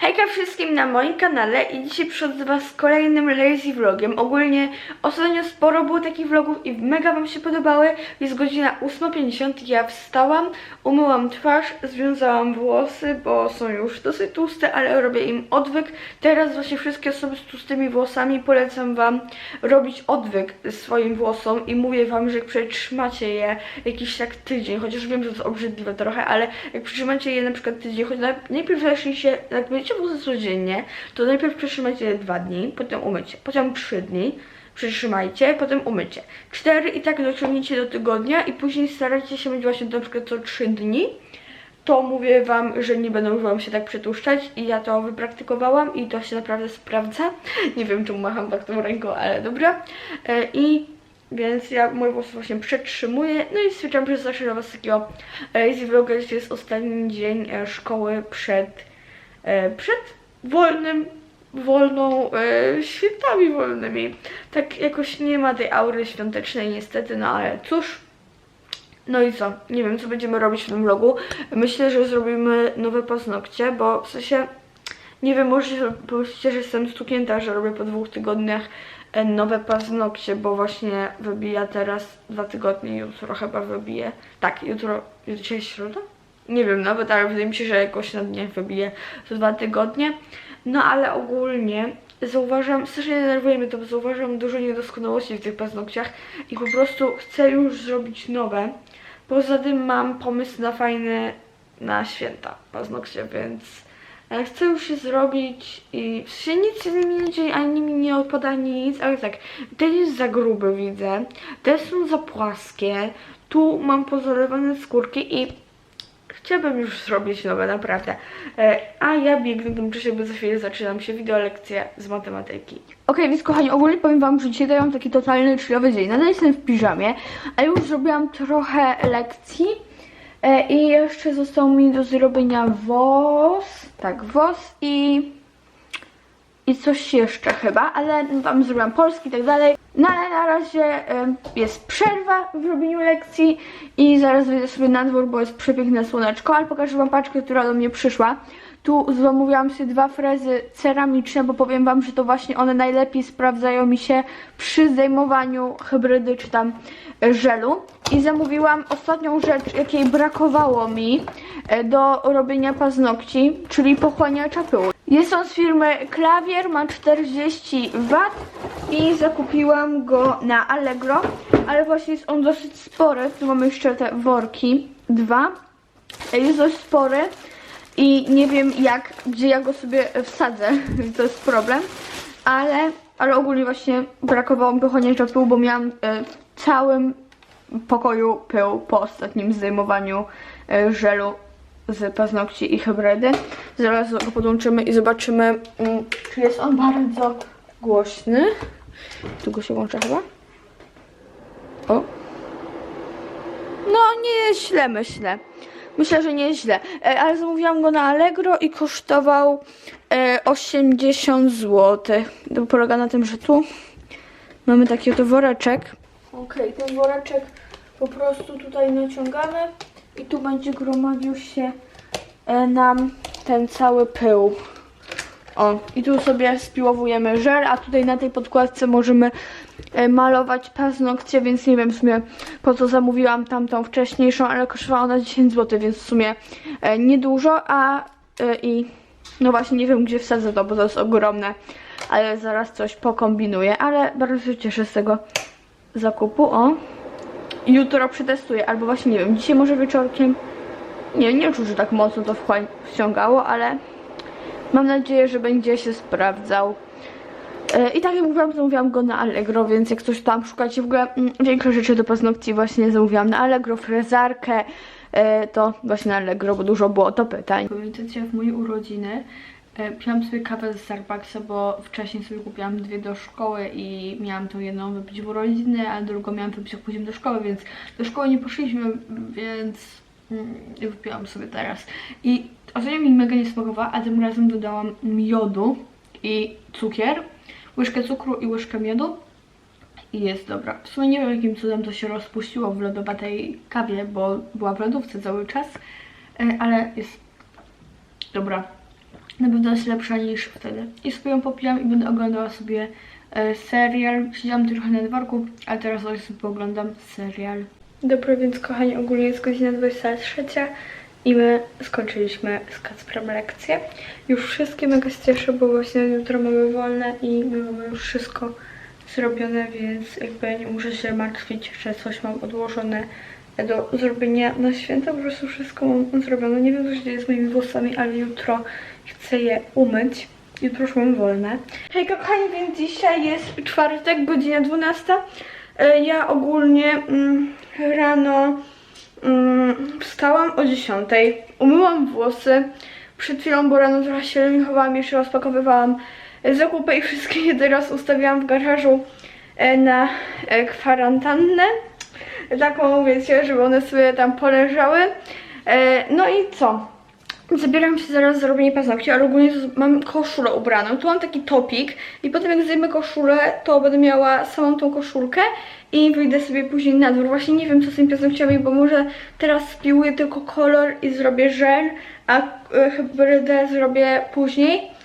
Hejka wszystkim na moim kanale i dzisiaj przychodzę Was z kolejnym lazy vlogiem. Ogólnie ostatnio sporo było takich vlogów i mega Wam się podobały. Jest godzina 8.50, ja wstałam, umyłam twarz, związałam włosy, bo są już dosyć tłuste, ale robię im odwyk. Teraz właśnie wszystkie osoby z tłustymi włosami polecam Wam robić odwyk swoim włosom i mówię Wam, że jak przetrzymacie je jakiś tak tydzień, chociaż wiem, że to jest obrzydliwe trochę, ale jak przytrzymacie je na przykład tydzień, choć naj- najpierw zacznijcie, jak włosy codziennie, to najpierw przytrzymajcie je dwa dni, potem umycie, potem trzy dni, przytrzymajcie, potem umycie. Cztery i tak dociągnijcie do tygodnia i później starajcie się mieć właśnie na przykład co trzy dni, to mówię wam, że nie będą wam się tak przetłuszczać i ja to wypraktykowałam i to się naprawdę sprawdza. Nie wiem czemu macham tak tą ręką, ale dobra. E, I więc ja moje włosy właśnie przetrzymuję. No i stwierdziłam, że zacznę was takiego lazy vloga, że jest ostatni dzień e, szkoły przed, e, przed wolnym wolną, e, świętami wolnymi. Tak jakoś nie ma tej aury świątecznej niestety, no ale cóż. No i co? Nie wiem, co będziemy robić w tym vlogu. Myślę, że zrobimy nowe paznokcie, bo w sensie, nie wiem, może pomyślicie, że jestem stuknięta, że robię po dwóch tygodniach e, nowe paznokcie, bo właśnie wybija teraz dwa tygodnie, jutro chyba wybije. Tak, jutro, dzisiaj środa? Nie wiem nawet, ale wydaje mi się, że jakoś na dniach wybije za dwa tygodnie. No ale ogólnie zauważam, strasznie denerwuje mnie to, bo zauważam dużo niedoskonałości w tych paznokciach i po prostu chcę już zrobić nowe. Poza tym mam pomysł na fajne, na święta paznokcie, więc e, chcę już je zrobić i w sensie nic się z nimi nie dzieje, ani mi nie odpada nic, ale tak, ten jest za gruby widzę, te są za płaskie, tu mam pozalewane skórki i Chciałabym już zrobić nowe, naprawdę. E, a ja biegnę w tym czasie, bo za chwilę zaczynam się wideo lekcja z matematyki. Okej, więc kochani, ogólnie powiem wam, że dzisiaj dają taki totalny chillowy dzień. Nadal jestem w piżamie, ale już zrobiłam trochę lekcji. E, I jeszcze został mi do zrobienia włos. Tak, włos i i coś jeszcze chyba, ale tam zrobiłam polski i tak dalej. No ale na razie jest przerwa w robieniu lekcji i zaraz wyjdę sobie na dwór, bo jest przepiękne słoneczko, ale pokażę wam paczkę, która do mnie przyszła. Tu zamówiłam sobie dwa frezy ceramiczne, bo powiem wam, że to właśnie one najlepiej sprawdzają mi się przy zdejmowaniu hybrydy czy tam e, żelu. I zamówiłam ostatnią rzecz, jakiej brakowało mi e, do robienia paznokci, czyli pochłaniacza pyłu. Jest on z firmy Klawier, ma 40 W i zakupiłam go na Allegro, ale właśnie jest on dosyć spory. Tu mamy jeszcze te worki, dwa. Jest dość spory i nie wiem jak, gdzie ja go sobie wsadzę, to jest problem, ale, ale ogólnie właśnie brakowało mi pochłaniacza pyłu, bo miałam e, w całym pokoju pył po ostatnim zdejmowaniu e, żelu z paznokci i hybrydy. Zaraz go podłączymy i zobaczymy, mm, czy jest on bardzo głośny. Tu go się włącza chyba. O. No, nie jest źle, myślę. Myślę, że nie jest źle. E, ale zamówiłam go na Allegro i kosztował e, 80 zł. To polega na tym, że tu mamy taki oto woreczek. Okej, ten woreczek po prostu tutaj naciągamy i tu będzie gromadził się e, nam ten cały pył. O, i tu sobie spiłowujemy żel, a tutaj na tej podkładce możemy e, malować paznokcie, więc nie wiem w sumie po co zamówiłam tamtą wcześniejszą, ale kosztowała ona 10 zł, więc w sumie e, niedużo, a i no właśnie nie wiem gdzie wsadzę to, bo to jest ogromne, ale zaraz coś pokombinuję, ale bardzo się cieszę z tego zakupu, o. Jutro przetestuję, albo właśnie nie wiem, dzisiaj może wieczorkiem, nie, nie czuję, że tak mocno to wciągało, ale Mam nadzieję, że będzie się sprawdzał. E, I tak jak mówiłam, zamówiłam go na Allegro, więc jak coś tam szukacie w ogóle mm, większe rzeczy do paznokci właśnie zamówiłam na Allegro, frezarkę, e, to właśnie na Allegro, bo dużo było to pytań. Pamiętacie w moje urodziny piłam sobie kawę z Starbucksa, bo wcześniej sobie kupiłam dwie do szkoły i miałam tą jedną wypić w urodziny, a drugą miałam wypić jak pójdziemy do szkoły, więc do szkoły nie poszliśmy, więc mm, wypiłam sobie teraz. I ostatnio mi mega nie smakowała, a tym razem dodałam miodu i cukier, łyżkę cukru i łyżkę miodu i jest dobra. W sumie nie wiem jakim cudem to się rozpuściło w lodowatej kawie, bo była w lodówce cały czas, e, ale jest dobra. Na pewno jest lepsza niż wtedy. I sobie ją popijam i będę oglądała sobie e, serial. Siedziałam trochę na dworku, ale teraz sobie oglądam serial. Dobra, więc kochani, ogólnie jest godzina 23 i my skończyliśmy z Kacprem lekcję. Już wszystkie mega się cieszę, bo właśnie jutro mamy wolne i my mamy już wszystko zrobione, więc jakby nie muszę się martwić, że coś mam odłożone do zrobienia na święta. Po prostu wszystko mam zrobione. Nie wiem, co się dzieje z moimi włosami, ale jutro chcę je umyć. Jutro już mam wolne. Hej kochani, więc dzisiaj jest czwartek, godzina 12. E, Ja ogólnie mm, rano mm, wstałam o 10. Umyłam włosy. Przed chwilą, bo rano trochę się leniuchowałam, jeszcze rozpakowywałam e, zakupy i wszystkie je teraz ustawiłam w garażu e, na kwarantannę. Taką, wiecie, żeby one sobie tam poleżały. No i co? Zabieram się zaraz za robienie paznokci, ale ogólnie mam koszulę ubraną. Tu mam taki topik i potem jak zdejmę koszulę, to będę miała samą tą koszulkę i wyjdę sobie później na dwór. Właśnie nie wiem co z tymi paznokciami, bo może teraz spiłuję tylko kolor i zrobię żel, a e, hybrydę zrobię później.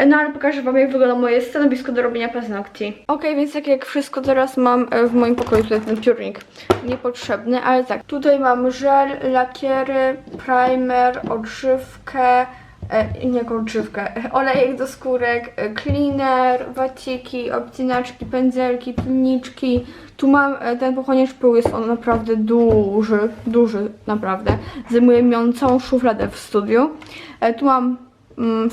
E, No ale pokażę wam jak wygląda moje stanowisko do robienia paznokci. Ok, więc tak jak wszystko teraz mam e, w moim pokoju, tutaj ten piórnik niepotrzebny, ale tak, tutaj mam żel, lakiery, primer, odżywkę, e, nie odżywkę, e, olejek do skórek, cleaner, waciki, obcinaczki, pędzelki, pilniczki. Tu mam ten pochłaniacz pyłu, jest on naprawdę duży, duży naprawdę. Zajmuje mi on całą szufladę w studiu. E, Tu mam mm,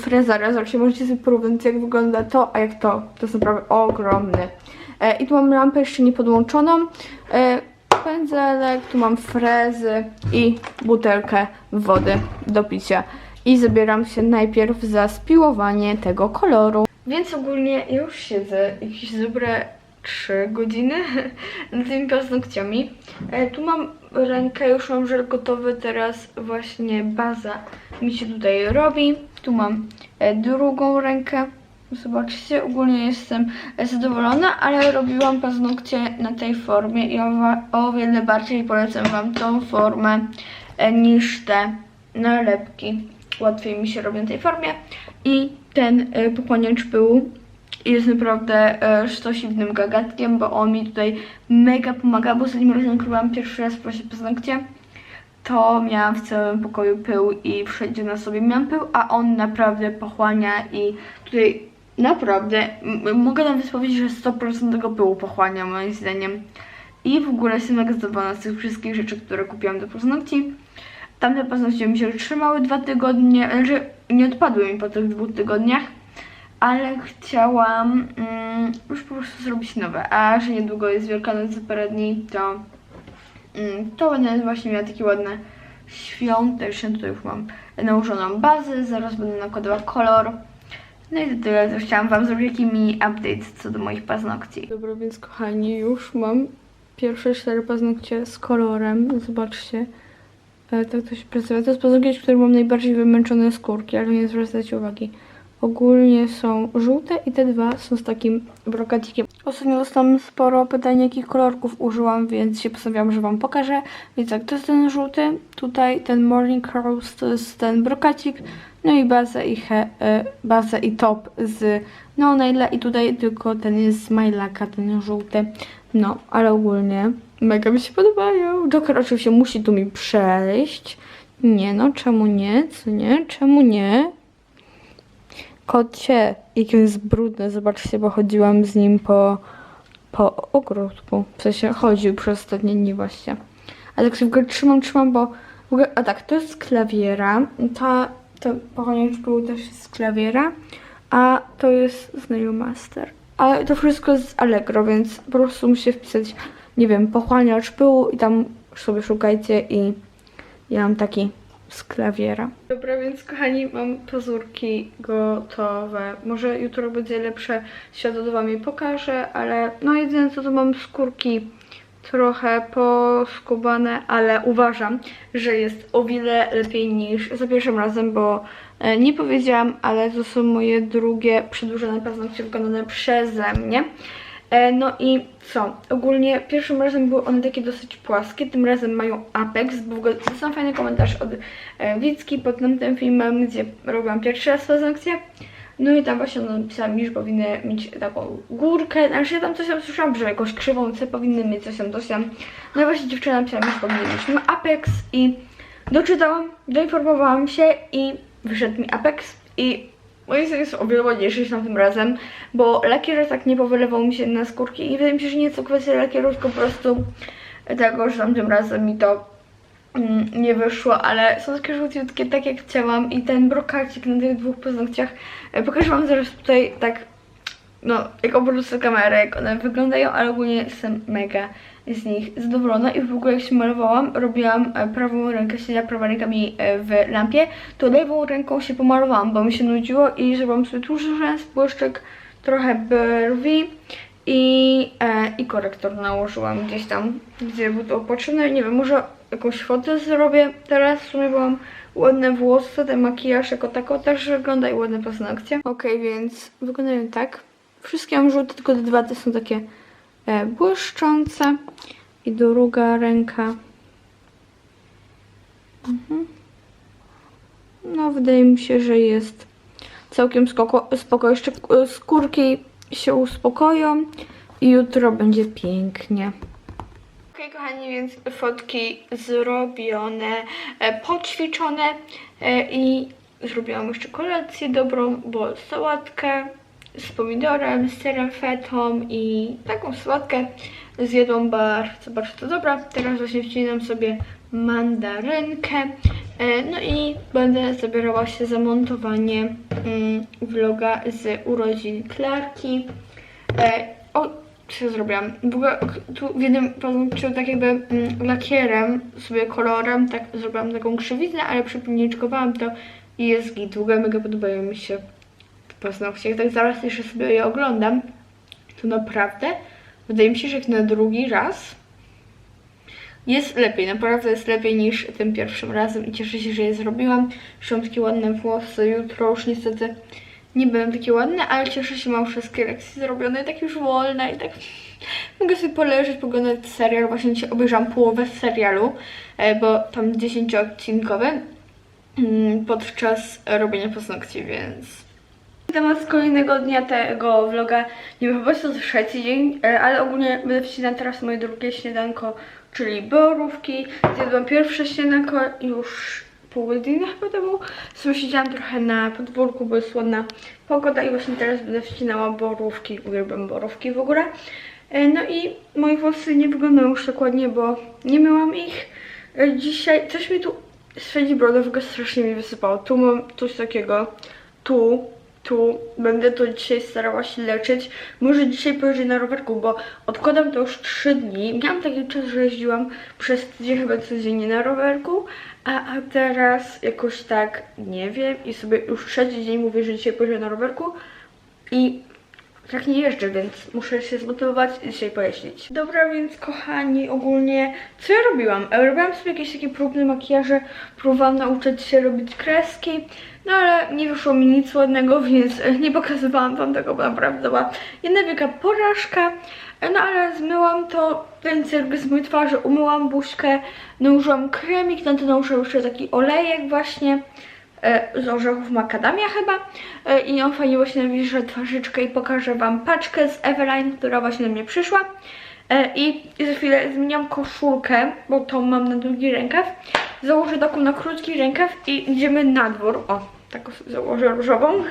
zobaczcie, możecie sobie porównać jak wygląda to, a jak to. To jest naprawdę ogromny. E, I tu mam lampę jeszcze nie podłączoną. E, pędzelek, tu mam frezy i butelkę wody do picia. I zabieram się najpierw za spiłowanie tego koloru. Więc ogólnie ja już siedzę jakieś dobre 3 godziny nad tymi paznokciami. E, tu mam rękę, już mam żel gotowy, teraz właśnie baza mi się tutaj robi. Tu mam e, drugą rękę. Zobaczcie, ogólnie jestem zadowolona, ale robiłam paznokcie na tej formie i o, wiele bardziej polecam Wam tą formę e, niż te nalepki. Łatwiej mi się robi na tej formie. I ten e, pochłaniacz pyłu jest naprawdę e, sztosiwnym gagatkiem, bo on mi tutaj mega pomaga, bo razem robiłam pierwszy raz właśnie paznokcie, to miałam w całym pokoju pył i wszędzie na sobie miałam pył, a on naprawdę pochłania i tutaj naprawdę mogę nawet powiedzieć, że 100% tego pyłu pochłania moim zdaniem. I w ogóle jestem mega zadowolona z tych wszystkich rzeczy, które kupiłam do paznokci. Tamte paznokcie mi się trzymały dwa tygodnie, znaczy nie odpadły mi po tych dwóch tygodniach, ale chciałam mm, już po prostu zrobić nowe. A że niedługo jest Wielkanoc za parę dni, to mm, to będę właśnie miała takie ładne świąteczne. Tutaj już mam nałożoną bazę, zaraz będę nakładała kolor. No i to tyle, to chciałam Wam zrobić taki mini update co do moich paznokci. Dobra, więc kochani, już mam pierwsze cztery paznokcie z kolorem. Zobaczcie. E, Tak to się przedstawia. To jest paznokieć, który mam najbardziej wymęczone skórki, ale nie zwracajcie uwagi. Ogólnie są żółte i te dwa są z takim brokatikiem. Ostatnio dostałam sporo pytań, jakich kolorków użyłam, więc się postanowiłam, że Wam pokażę. Więc tak, to jest ten żółty, tutaj ten Morning Rose to jest ten brokacik, no i baza i, he, e, baza i top z No Naila i tutaj tylko ten jest z Majlaka, ten żółty. No, ale ogólnie mega mi się podobają. Joker oczywiście musi tu mi przejść. Nie no, czemu nie? Co nie? Czemu nie? Kocie, jaki on jest brudny, zobaczcie, bo chodziłam z nim po, po ogródku. W sensie chodził przez ostatnie dni właśnie. A tak sobie go trzymam, trzymam, bo... Ogóle, a tak, to jest z klawiera. Ta, to pochłaniacz był też z klawiera. A to jest z Nail Master. Ale to wszystko jest z Allegro, więc po prostu musicie wpisać, nie wiem, pochłaniacz pyłu i tam sobie szukajcie i ja mam taki z klawiera. Dobra, więc kochani, mam pazurki gotowe. Może jutro będzie lepsze światło, wam je pokażę, ale no jedyne co to mam skórki trochę poskubane, ale uważam, że jest o wiele lepiej niż za pierwszym razem, bo e, nie powiedziałam, ale to są moje drugie przedłużone paznokcie wykonane przeze mnie. E, no i co? Ogólnie pierwszym razem były one takie dosyć płaskie, tym razem mają Apex. Był w ogóle są fajny komentarz od e, Wicki pod tym filmem, gdzie robiłam pierwszy raz paznokcie. No i tam właśnie no, napisałam, że powinny mieć taką górkę, znaczy ja tam coś tam słyszałam, że jakąś krzywą C powinny mieć coś tam, coś tam. No i właśnie dziewczyna napisała, że powinny mieć no, Apex i doczytałam, doinformowałam się i wyszedł mi Apex i moim zdaniem jest o wiele ładniejszy niż tym razem, bo lakier tak nie powylewał mi się na skórki i wydaje mi się, że nie jest to kwestia lakieru, tylko po prostu tego, że tamtym razem mi to mm, nie wyszło, ale są takie żółciutkie, tak jak chciałam i ten brokarcik na tych dwóch paznokciach, e, pokażę wam zaraz tutaj tak, no, jak obrócę kamerę, jak one wyglądają, ale ogólnie jestem mega z nich zadowolona i w ogóle jak się malowałam, robiłam e, prawą rękę, siedziała prawa ręka mi e, w lampie, to lewą ręką się pomalowałam, bo mi się nudziło i zrobiłam sobie tłuszcz rzęs, błyszczyk, trochę brwi i, e, i korektor nałożyłam gdzieś tam, gdzie był to potrzebne. Nie wiem, może jakąś fotę zrobię teraz, w sumie mam ładne włosy, ten makijaż jako tako też wygląda i ładne paznokcie. Okej, więc wyglądają tak. Wszystkie mam żółte, tylko te dwa te są takie błyszczące. I druga ręka. Mhm. No, wydaje mi się, że jest całkiem spoko, spoko. Jeszcze e, skórki się uspokoją i jutro będzie pięknie. Okej, kochani, więc fotki zrobione, e, poćwiczone e, i zrobiłam jeszcze kolację dobrą, bo sałatkę z pomidorem, z serem fetą i taką sałatkę zjadłam bardzo, bardzo dobra. Teraz właśnie wcinam sobie mandarynkę, e, no i będę zabierała się za montowanie mm, vloga z urodzin Klarki. E, o, co zrobiłam? W ogóle tu w jednym paznokciu tak jakby mm, lakierem, sobie kolorem, tak zrobiłam taką krzywiznę, ale przypilniczkowałam to i jest git. W ogóle mega podobają mi się paznokcie. Jak tak zaraz jeszcze sobie je oglądam, to naprawdę wydaje mi się, że jak na drugi raz jest lepiej, naprawdę jest lepiej niż tym pierwszym razem i cieszę się, że je zrobiłam. Mam takie ładne włosy, jutro już niestety nie będą takie ładne, ale cieszę się, mam wszystkie lekcje zrobione tak już wolne i tak mogę sobie poleżeć, poglądać serial. Właśnie dzisiaj obejrzałam połowę serialu, e, bo tam 10-odcinkowy mm, podczas robienia paznokci, więc Temat z kolejnego dnia tego vloga, nie wiem, chyba jest to trzeci dzień, e, ale ogólnie będę wcinać teraz moje drugie śniadanko, czyli borówki. Zjadłam pierwsze śniadanko już pół godziny chyba temu. Siedziałam trochę na podwórku, bo jest ładna pogoda i właśnie teraz będę wcinała borówki. Uwielbiam borówki w ogóle. E, No i moje włosy nie wyglądają już tak ładnie, bo nie myłam ich. E, Dzisiaj coś mi tu średzi brodę, w ogóle strasznie mi wysypało. Tu mam coś takiego, tu, Będę to dzisiaj starała się leczyć. Może dzisiaj pojeżdżę na rowerku, bo odkładam to już 3 dni. Miałam taki czas, że jeździłam przez tydzień chyba codziennie na rowerku, a, a teraz jakoś tak nie wiem i sobie już trzeci dzień mówię, że dzisiaj pojeżdżę na rowerku i tak nie jeżdżę, więc muszę się zmotywować i dzisiaj pojeździć. Dobra, więc kochani, ogólnie co ja robiłam? E, Robiłam sobie jakieś takie próbne makijaże, próbowałam nauczyć się robić kreski, no ale nie wyszło mi nic ładnego, więc e, nie pokazywałam wam tego, bo naprawdę była jedna wielka porażka. E, No ale zmyłam to, ten cyrk z mojej twarzy, umyłam buźkę, nałożyłam kremik, na to nałożyłam jeszcze taki olejek właśnie z orzechów makadamia chyba. E, i on fajnie właśnie nawilży twarzyczkę i pokażę wam paczkę z Eveline, która właśnie do mnie przyszła. E, i za chwilę zmieniam koszulkę, bo tą mam na długi rękaw. Założę taką na krótki rękaw i idziemy na dwór, o taką założę różową.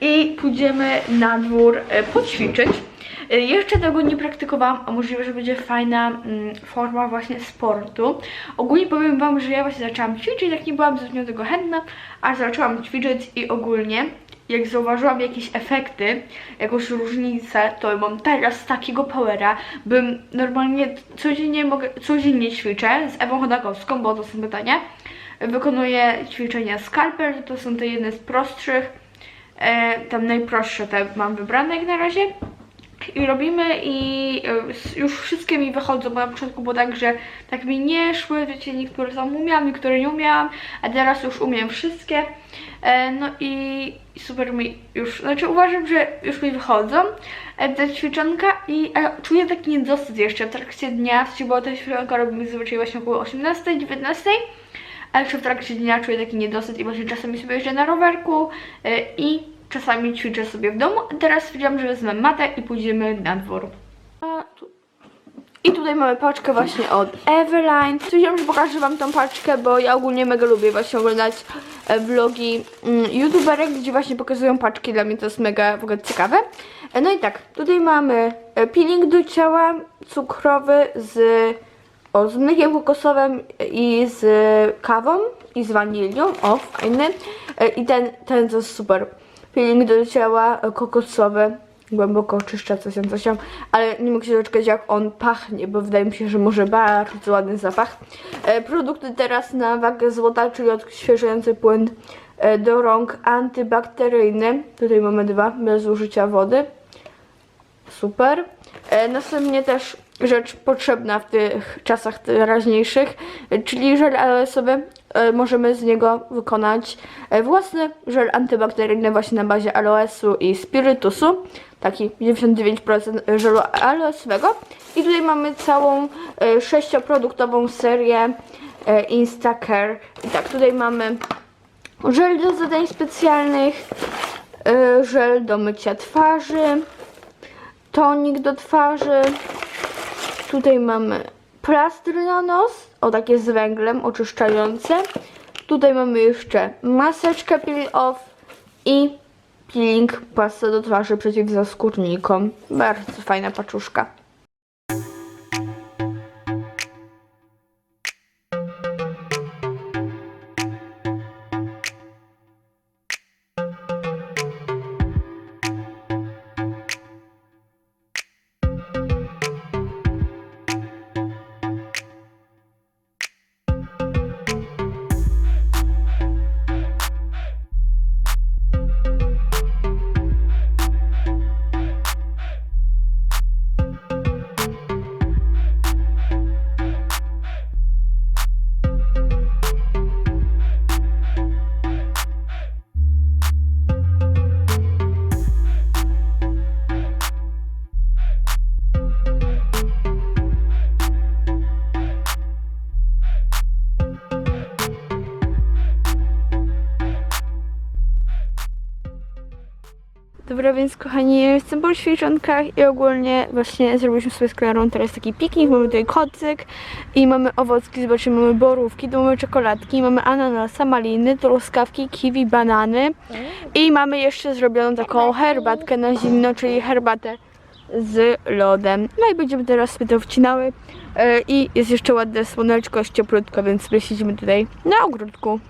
I pójdziemy na dwór e, poćwiczyć. E, jeszcze tego nie praktykowałam, a możliwe, że będzie fajna mm, forma właśnie sportu. Ogólnie powiem Wam, że ja właśnie zaczęłam ćwiczyć, jak nie byłam zbytnio tego chętna, a zaczęłam ćwiczyć i ogólnie jak zauważyłam jakieś efekty, jakąś różnicę, to mam teraz takiego powera, bym normalnie codziennie mogę, codziennie ćwiczę z Ewą Chodakowską, bo to są pytania. Wykonuję ćwiczenia scalper, to są te jedne z prostszych, e, tam najprostsze te mam wybrane jak na razie. I robimy i e, już wszystkie mi wychodzą, bo na początku było tak, że tak mi nie szły, wiecie, niektóre tam umiałam, niektóre nie umiałam, a teraz już umiem wszystkie. E, No i super mi już, znaczy uważam, że już mi wychodzą e, te ćwiczonka i czuję taki niedosyt jeszcze w trakcie dnia, bo te ćwiczonka robimy zazwyczaj właśnie około 18, 19, a jeszcze w trakcie dnia czuję taki niedosyt i właśnie czasami sobie jeżdżę na rowerku i czasami ćwiczę sobie w domu. A Teraz stwierdziłam, że wezmę matę i pójdziemy na dwór. I tutaj mamy paczkę właśnie od Everline. Stwierdziłam, że pokażę wam tą paczkę, bo ja ogólnie mega lubię właśnie oglądać e, vlogi mm, youtuberek, gdzie właśnie pokazują paczki. Dla mnie to jest mega w ogóle ciekawe. E, No i tak, tutaj mamy e, peeling do ciała cukrowy z, o, z mlekiem kokosowym i z kawą i z wanilią. O, fajny. I ten, ten to jest super. Peeling do ciała e, kokosowy głęboko oczyszcza coś tam, coś tam, ale nie mogę się doczekać jak on pachnie, bo wydaje mi się, że może bardzo ładny zapach. E, produkty teraz na wagę złota, czyli odświeżający płyn e, do rąk antybakteryjny. Tutaj mamy dwa, bez użycia wody. Super. E, następnie też rzecz potrzebna w tych czasach teraźniejszych, e, czyli żel aloesowy. E, możemy z niego wykonać e, własny żel antybakteryjny właśnie na bazie aloesu i spirytusu. Taki 99% żelu aloesowego. I tutaj mamy całą e, sześcioproduktową serię Instacare. I tak, tutaj mamy żel do zadań specjalnych, żel do mycia twarzy, tonik do twarzy. Tutaj mamy plastry na nos, o takie z węglem oczyszczające. Tutaj mamy jeszcze maseczkę peel off i peeling pasta do twarzy przeciwzaskórnikom. Bardzo fajna paczuszka. Dobra, więc kochani, ja jestem po ćwiczonkach i ogólnie właśnie zrobiliśmy sobie z Klarą teraz taki piknik, mamy tutaj kocyk i mamy owocki, zobaczymy, mamy borówki, tu mamy czekoladki, mamy ananasa, maliny, truskawki, kiwi, banany i mamy jeszcze zrobioną taką herbatkę na zimno, czyli herbatę z lodem. No i będziemy teraz sobie to wcinały e, i jest jeszcze ładne słoneczko, jest cieplutko, więc sobie siedzimy tutaj na ogródku.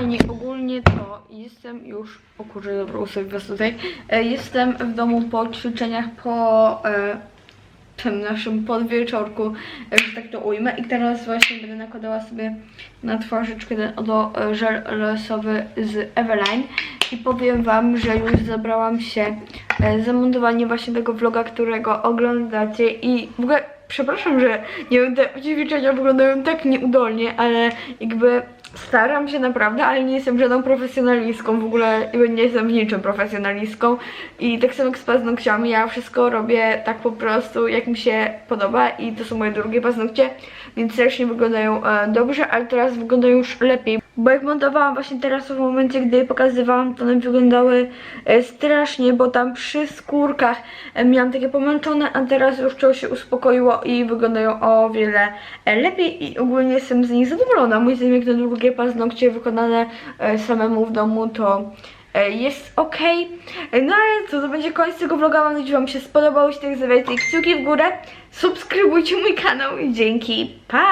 Kochani, ogólnie to jestem już, o kurczę, dobra, ustawię was tutaj, e, jestem w domu po ćwiczeniach, po e, tym naszym podwieczorku, e, że tak to ujmę. I teraz właśnie będę nakładała sobie na twarzyczkę ten oto e, żel losowy z Eveline. I powiem wam, że już zabrałam się za montowanie właśnie tego vloga, którego oglądacie. I w ogóle przepraszam, że nie wiem, te ćwiczenia wyglądają tak nieudolnie, ale jakby staram się naprawdę, ale nie jestem żadną profesjonalistką, w ogóle nie jestem w niczym profesjonalistką i tak samo jak z paznokciami, ja wszystko robię tak po prostu, jak mi się podoba i to są moje drugie paznokcie, więc też nie wyglądają e, dobrze, ale teraz wyglądają już lepiej, bo jak montowałam właśnie teraz w momencie, gdy pokazywałam, to one wyglądały e, strasznie, bo tam przy skórkach e, miałam takie pomęczone, a teraz już to się uspokoiło i wyglądają o wiele lepiej i ogólnie jestem z nich zadowolona. Zdaniem jak na drugie paznokcie wykonane e, samemu w domu to e, jest ok. No ale co, to będzie koniec tego vloga. Mam nadzieję, że Wam się spodobał. Jeśli tak, zostawiajcie kciuki w górę. Subskrybujcie mój kanał i dzięki. Pa!